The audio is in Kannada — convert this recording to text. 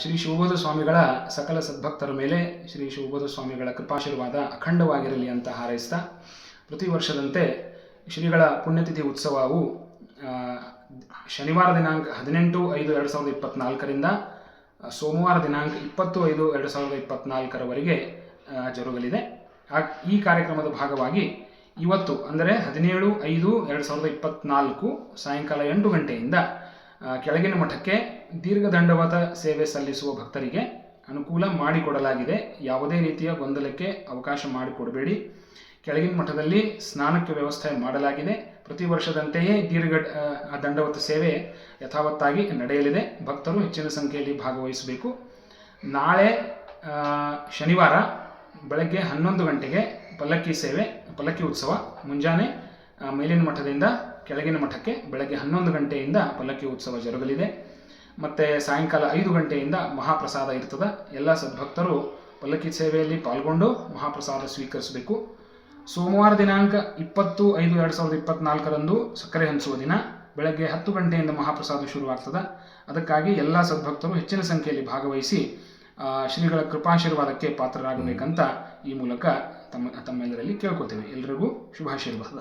ಶ್ರೀ ಶಿವಬೋಧ ಸ್ವಾಮಿಗಳ ಸಕಲ ಸದ್ಭಕ್ತರ ಮೇಲೆ ಶ್ರೀ ಶಿವಬೋಧ ಸ್ವಾಮಿಗಳ ಕೃಪಾಶೀರ್ವಾದ ಅಖಂಡವಾಗಿರಲಿ ಅಂತ ಹಾರೈಸ್ತಾ, ಪ್ರತಿ ವರ್ಷದಂತೆ ಶ್ರೀಗಳ ಪುಣ್ಯತಿಥಿ ಉತ್ಸವವು ಶನಿವಾರ ದಿನಾಂಕ ಹದಿನೆಂಟು ಐದು ಎರಡು ಸಾವಿರದ ಇಪ್ಪತ್ನಾಲ್ಕರಿಂದ ಸೋಮವಾರ ದಿನಾಂಕ ಇಪ್ಪತ್ತು ಐದು ಎರಡು ಸಾವಿರದ ಇಪ್ಪತ್ನಾಲ್ಕರವರೆಗೆ ಜರುಗಲಿದೆ. ಈ ಕಾರ್ಯಕ್ರಮದ ಭಾಗವಾಗಿ ಇವತ್ತು, ಅಂದರೆ ಹದಿನೇಳು ಐದು ಎರಡು ಸಾವಿರದ ಇಪ್ಪತ್ನಾಲ್ಕು ಸಾಯಂಕಾಲ ಎಂಟು ಗಂಟೆಯಿಂದ ಕೆಳಗಿನ ಮಠಕ್ಕೆ ದೀರ್ಘದಂಡವಾದ ಸೇವೆ ಸಲ್ಲಿಸುವ ಭಕ್ತರಿಗೆ ಅನುಕೂಲ ಮಾಡಿಕೊಡಲಾಗಿದೆ. ಯಾವುದೇ ರೀತಿಯ ಗೊಂದಲಕ್ಕೆ ಅವಕಾಶ ಮಾಡಿಕೊಡಬೇಡಿ. ಕೆಳಗಿನ ಮಠದಲ್ಲಿ ಸ್ನಾನಕ್ಕೆ ವ್ಯವಸ್ಥೆ ಮಾಡಲಾಗಿದೆ. ಪ್ರತಿ ವರ್ಷದಂತೆಯೇ ದೀರ್ಘ ದಂಡವತ ಸೇವೆ ಯಥಾವತ್ತಾಗಿ ನಡೆಯಲಿದೆ. ಭಕ್ತರು ಹೆಚ್ಚಿನ ಸಂಖ್ಯೆಯಲ್ಲಿ ಭಾಗವಹಿಸಬೇಕು. ನಾಳೆ ಶನಿವಾರ ಬೆಳಗ್ಗೆ ಹನ್ನೊಂದು ಗಂಟೆಗೆ ಪಲ್ಲಕ್ಕಿ ಸೇವೆ, ಪಲ್ಲಕ್ಕಿ ಉತ್ಸವ ಮುಂಜಾನೆ ಮೇಲಿನ ಮಠದಿಂದ ಕೆಳಗಿನ ಮಠಕ್ಕೆ ಬೆಳಗ್ಗೆ ಹನ್ನೊಂದು ಗಂಟೆಯಿಂದ ಪಲ್ಲಕ್ಕಿ ಉತ್ಸವ ಜರುಗಲಿದೆ. ಮತ್ತು ಸಾಯಂಕಾಲ ಐದು ಗಂಟೆಯಿಂದ ಮಹಾಪ್ರಸಾದ ಇರ್ತದೆ. ಎಲ್ಲ ಸದ್ಭಕ್ತರು ಪಲ್ಲಕ್ಕಿ ಸೇವೆಯಲ್ಲಿ ಪಾಲ್ಗೊಂಡು ಮಹಾಪ್ರಸಾದ ಸ್ವೀಕರಿಸಬೇಕು. ಸೋಮವಾರ ದಿನಾಂಕ ಇಪ್ಪತ್ತು ಐದು ಎರಡು ಸಾವಿರದ ಇಪ್ಪತ್ನಾಲ್ಕರಂದು ಸಕ್ಕರೆ ಹಂಚುವ ದಿನ. ಬೆಳಗ್ಗೆ ಹತ್ತು ಗಂಟೆಯಿಂದ ಮಹಾಪ್ರಸಾದ ಶುರುವಾಗ್ತದೆ. ಅದಕ್ಕಾಗಿ ಎಲ್ಲ ಸದ್ಭಕ್ತರು ಹೆಚ್ಚಿನ ಸಂಖ್ಯೆಯಲ್ಲಿ ಭಾಗವಹಿಸಿ ಶ್ರೀಗಳ ಕೃಪಾಶೀರ್ವಾದಕ್ಕೆ ಪಾತ್ರರಾಗಬೇಕಂತ ಈ ಮೂಲಕ ತಮ್ಮ ತಮ್ಮೆಲ್ಲರಲ್ಲಿ ಕೇಳ್ಕೊತೇವೆ ಎಲ್ರಿಗೂ ಶುಭಾಶೀರ್ವಾದ.